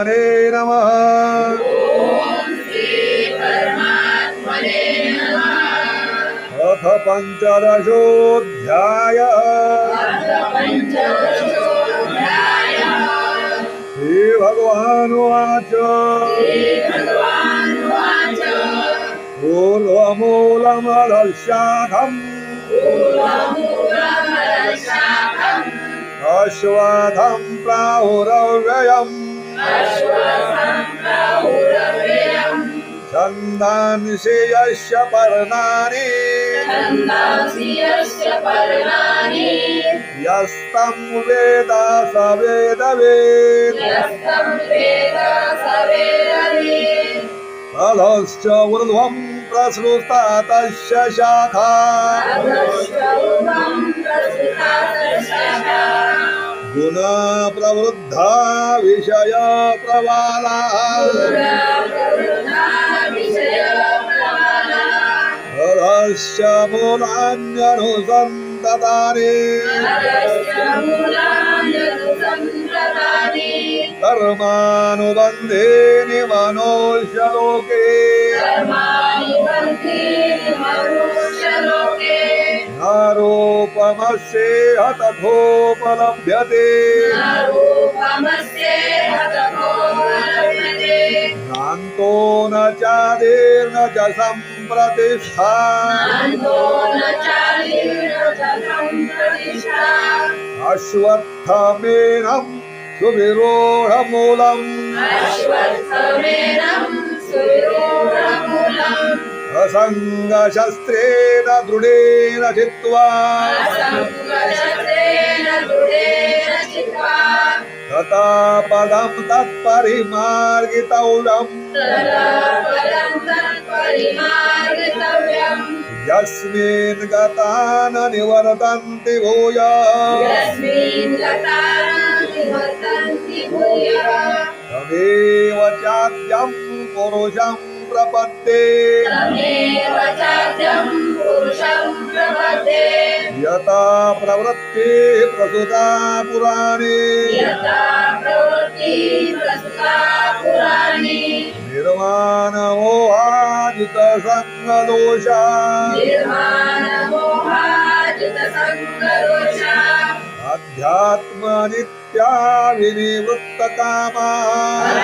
परमात्मने नमः अथ पञ्चदशोऽध्याय श्रीभगवानुवाच पूर्वमूलमदशाखम् अश्वथं प्राहुरव्ययम् छन्दांसि यस्य पर्णानि यस्तं वेद स वेदवेत् अधश्च ऊर्ध्वं प्रसृता तस्य शाखा गुणा प्रवृद्धा विषय प्रवाला अधश्च मूलान्यनुसन्ततानि कर्मानुबन्धेनि मनोष्यलोके। नारोपमस्येह तथोपलभ्यते नान्तो न चादिर्न च सम्प्रतिष्ठा। अश्वत्थमेनं सुविरोढमूलम् असङ्गशस्त्रेण दृढेन चित्वा। तथा पदं तत्परिमार्गितव्यम्। यस्मिन् गता न निवर्तन्ति भूय। तमेव चाद्यं प्रपद्ये तमेव चाद्यं पुरुषं प्रपद्ये यथा प्रवृत्ति प्रसुता पुराणे। यथा प्रवृत्ति प्रस्तुता पुराणी। निर्माणमोहाजितसङ्गदोषा। निर्माणमोहाजितसङ्गदोषा। अध्यात्मनित्या विनिवृत्तकामा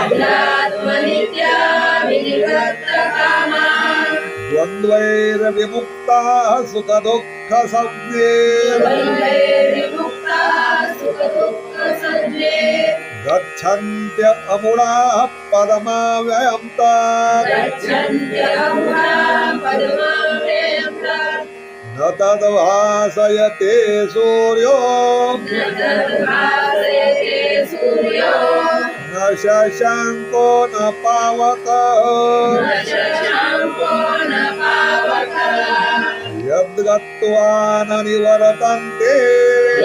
अध्यात्मनित्या विनिवृत्तकामा द्वन्द्वैर्विमुक्ता सुखदुःखसंज्ञे द्वन्द्वैर्विमुक्ता सुखदुःखसञ्ज्ञे गच्छन्त्य अमुणाः पदमाव्ययं तात् गच्छन्त्यमुना पद्माव्ययम् न तद्भासयते सूर्यो न तद्भासयते सूर्यो न शशाङ्को न पावकः न शशाङ्को न पावकः यद्गत्वा न निवर्तन्ते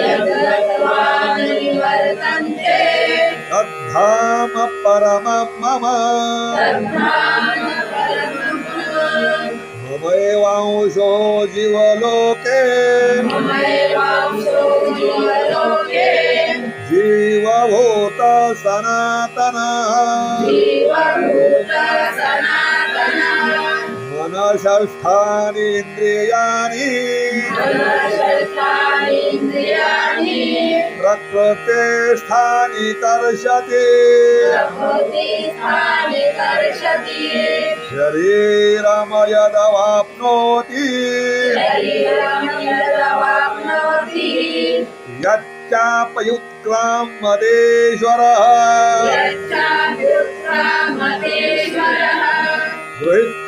यद्गत्वा न निवर्तन्ते तद्धाम परमं मम तद्धाम परमं मम। Maewa ujo jiwa loke. Maewa ujo jiwa loke. Jiwa bhuta sanatana. Jiwa bhuta sanatana. इन्द्रियाणि मनःषष्ठानीन्द्रियाणि प्रकृतेष्ठानि कर्षति। शरीरमयदवाप्नोति। शरीरं यदवाप्नोति यच्चापयुत्क्रां मदेश्वरः। यच्चाभ्युत्क्रामतेश्वरः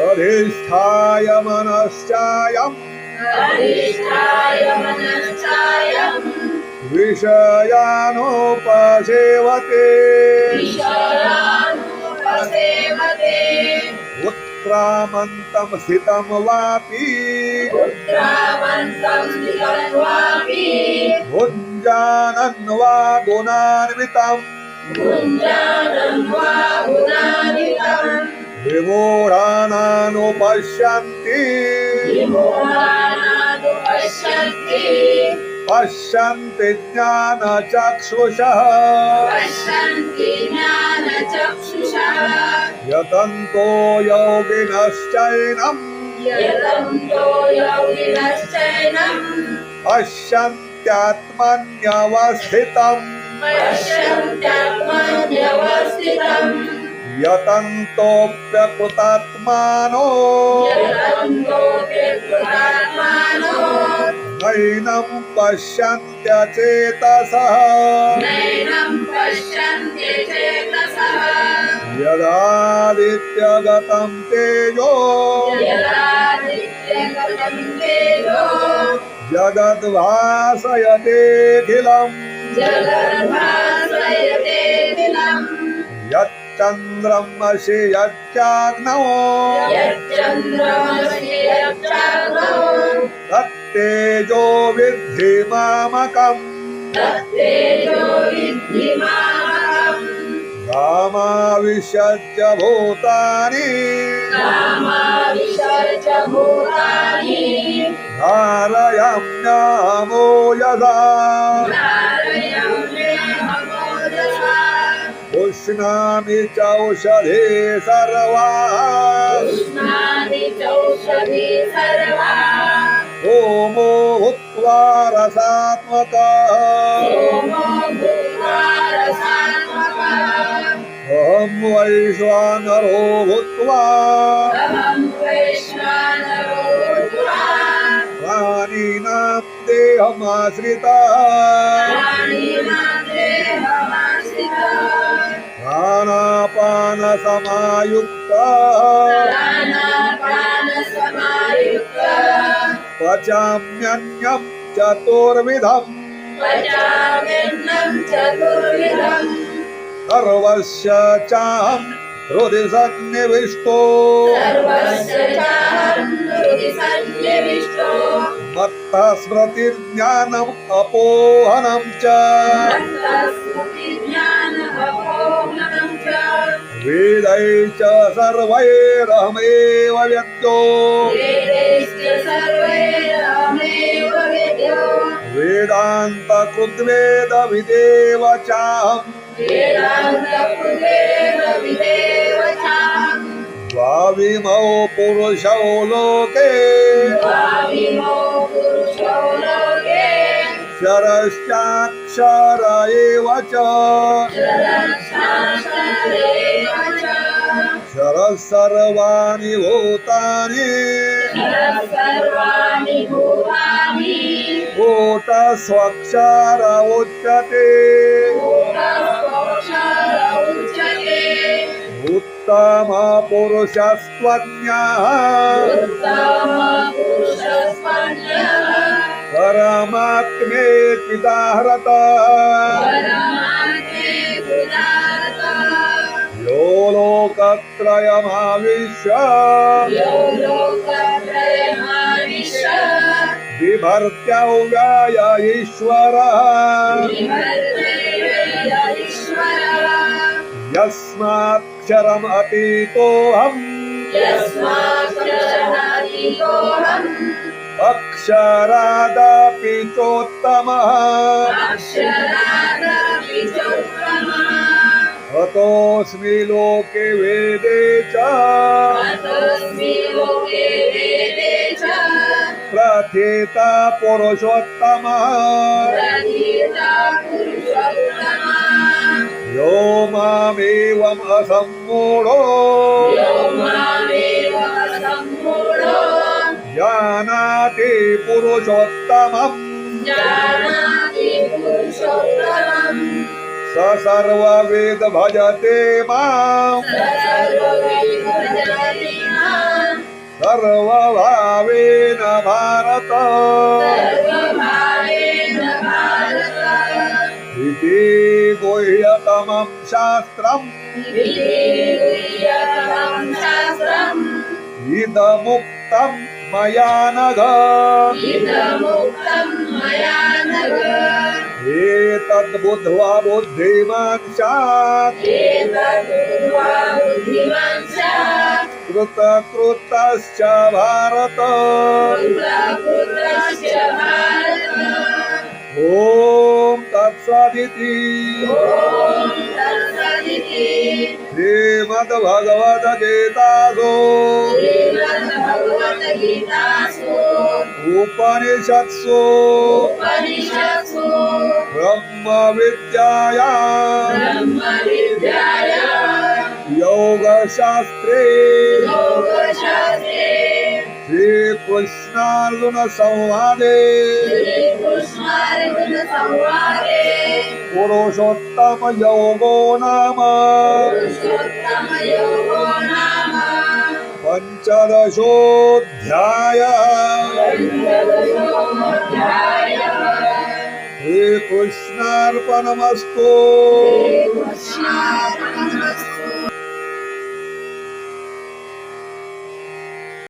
अधिष्ठाय मनश्चायम् अधिष्ठाय मनश्चायम् विषयानुपसेवते। विषयानुपसेवते। उत्क्रामन्तं स्थितं वापि। उत्क्रामन्तं भुञ्जानन् वा गुणान्वितम्। वा विमोहानादु पश्यन्ति। ज्ञानचक्षुषः। यतन्तो योगिनश्चैनम्। पश्यन्त्यात्मन्यवस्थितम्। यतन्तोऽप्यकृतात्मानो नैनं पश्यन्त्यचेतसः। यदादित्यगतं तेजो। जगद्भासयतेऽखिलम्। जगद्भासयतेऽखिलम्। यच्चन्द्रमसि यच्चाग्नौ तत्तेजो विद्धि मामकम्। तत्तेजो विद्धि रामाविशच्च भूतानि। कामाविशर्च भूतानि। धारयाम्यामो यदा। पुष्णामि चौषधे सर्वा उष्णानि चौषधि सर्वा होमो भूत्वा रसात्मकः सोमो भूत्वा रसात्मकः अहं वैश्वानरो भूत्वा अहं वैश्वानरो भूत्वा प्राणिनां देहमाश्रितः प्राणिनां देहमाश्रितः प्राणापानसमायुक्तः। पचाम्यन्यं चतुर्विधम्। सर्वस्य चाहं हृदि सन्निविष्टो। सर्वस्य चाहं हृदि सन्निविष्टो। मत्तः स्मृतिर्ज्ञानम् अपोहनं च वेदैश्च सर्वैरहमेव व्यक्तो. वेदान्तकृद्वेदविदेव चाहम् द्वाविमौ पुरुषौ लोके. क्षरश्चाक्षर एव च शरशास्त्रेव च क्षरः सर्वाणि भूतानि शरः सर्वाणि भूतानि कूटस्वक्षर उच्यते भूतस्वक्षर परमात्मे कृतार्थः यो लोकत्रयमाविश्य यो लोकत्रयमाविश्य बिभर्त्यव्यय ईश्वरः। विभर्तेय अक्षरादपि चोत्तमः। लोके वेदे च। प्रथिता पुरुषोत्तमः। यो मामेवम् असम्मूढो। जानाति जानाति पुरुषोत्तमम्। स सर्ववेद भजते माम्। सर्वभावेन भारत। इति गुह्यतमं शास्त्रम्। विधिगुह्यतमं शास्त्रम्। इदमुक्तं मया नघ एतद्बुद्ध्वा बुद्धिमान् स्यात् कृतकृतश्च भारत। ॐ तत्सदिति। श्रीमद्भगवद्गीतासु। उपनिषत्सु। ब्रह्मविद्यायां योगशास्त्रे। श्रीकृष्णार्जुनसंवादे। श्रीकृष्णार्जुनसंवादे पुरुषोत्तमयोगो नाम पुरुषोत्तमयोगो नाम पञ्चदशोऽध्याय पञ्चदशोऽध्यायः श्रीकृष्णार्पणमस्तु श्रीकृष्णार्पणमस्तु